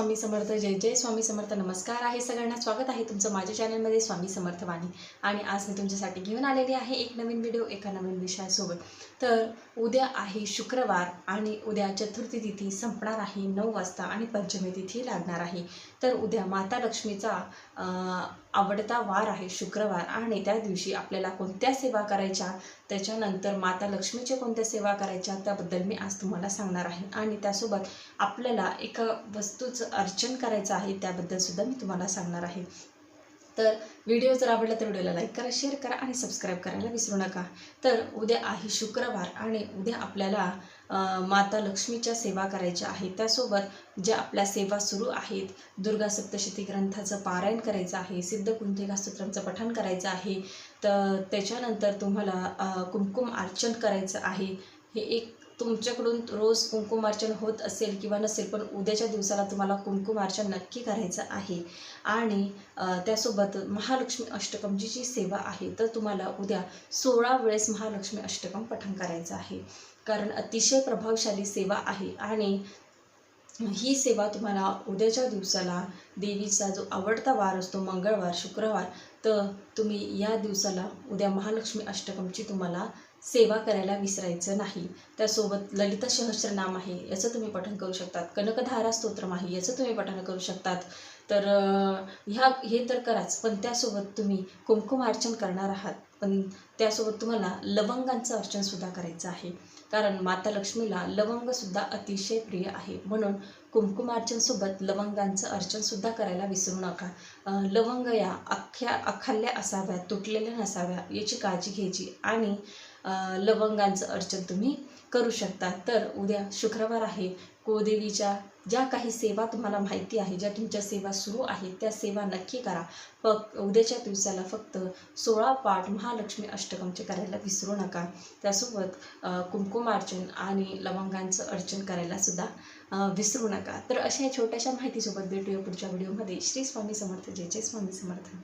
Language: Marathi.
स्वामी समर्थ जय जय स्वामी समर्थ नमस्कार आहे सगळ्यांना. स्वागत आहे तुमचं माझ्या चॅनलमध्ये स्वामी समर्थ वाणी आणि आज मी तुमच्यासाठी घेऊन आलेली आहे एक नवीन व्हिडिओ एका नवीन विषयासोबत. तर उद्या आहे शुक्रवार आणि उद्या चतुर्थी तिथी संपणार आहे नऊ वाजता आणि पंचमी तिथी लागणार आहे. तर उद्या माता लक्ष्मीचा आवडता वार आहे शुक्रवार आणि त्या दिवशी आपल्याला कोणत्या सेवा करायच्या त्याच्यानंतर माता लक्ष्मीच्या कोणत्या सेवा करायच्या त्याबद्दल मी आज तुम्हाला सांगणार आहे. आणि त्यासोबत आपल्याला एका वस्तूचं अर्चन करायचं आहे त्याबद्दल सुद्धा मी तुम्हाला सांगणार आहे. तर व्हिडिओ जर आवडला तर व्हिडिओला लाईक करा शेअर करा आणि सबस्क्राईब करायला विसरू नका. तर उद्या आहे शुक्रवार आणि उद्या आपल्याला माता लक्ष्मीच्या सेवा करायच्या आहेत. त्यासोबत ज्या आपल्या सेवा सुरू आहेत दुर्गा सप्तशती ग्रंथाचं पारायण करायचं आहे सिद्ध कुंतिका स्तोत्रांचं पठण करायचं आहे तर त्याच्यानंतर तुम्हाला कुमकुम अर्चन करायचं आहे. हे एक तुमच्याकडून रोज कुंकुमार्चन होत असेल किंवा नसेल पण उद्याच्या दिवसाला तुम्हाला कुंकुमार्चन नक्की करायचं आहे. आणि त्यासोबत महालक्ष्मी अष्टकमची जी सेवा आहे तर तुम्हाला उद्या सोळा वेळेस महालक्ष्मी अष्टकम पठण करायचं आहे. कारण अतिशय प्रभावशाली सेवा आहे आणि ही सेवा तुम्हाला उद्याच्या दिवसाला देवीचा जो आवडता वार असतो मंगळवार शुक्रवार तर तुम्ही या दिवसाला उद्या महालक्ष्मी अष्टकमची तुम्हाला सेवा करायला विसरायचं नाही. त्यासोबत ललिता सहस्रनाम आहे याचं तुम्ही पठण करू शकतात. कनकधारा स्तोत्रम आहे याचं तुम्ही पठण करू शकतात. तर ह्या हे तर कराच पण त्यासोबत तुम्ही कुंकुमार्चन करणार आहात. पण त्यासोबत तुम्हाला लवंगांचं अर्चनसुद्धा करायचं आहे. कारण माता लक्ष्मीला लवंगसुद्धा अतिशय प्रिय आहे. म्हणून कुंकुमार्चनसोबत लवंगांचं अर्चनसुद्धा करायला विसरू नका. लवंग या अख्ख्या अखाल्ल्या असाव्यात तुटलेल्या नसाव्या याची काळजी घ्यायची आणि लवंगांचं अर्चन तुम्ही करू शकता. तर उद्या शुक्रवार आहे. कुळदेवीच्या ज्या काही सेवा तुम्हाला माहिती आहे ज्या तुमच्या सेवा सुरू आहेत त्या सेवा नक्की करा. फक्त उद्याच्या दिवसाला फक्त सोळा पाठ महालक्ष्मी अष्टकमचे करायला विसरू नका. त्यासोबत अ, कुंकुमार्चन आणि लवंगांचं अर्चन करायलासुद्धा विसरू नका. तर अशा छोट्याशा माहितीसोबत भेटूया पुढच्या व्हिडिओमध्ये. श्री स्वामी समर्थ. जय जय स्वामी समर्थ.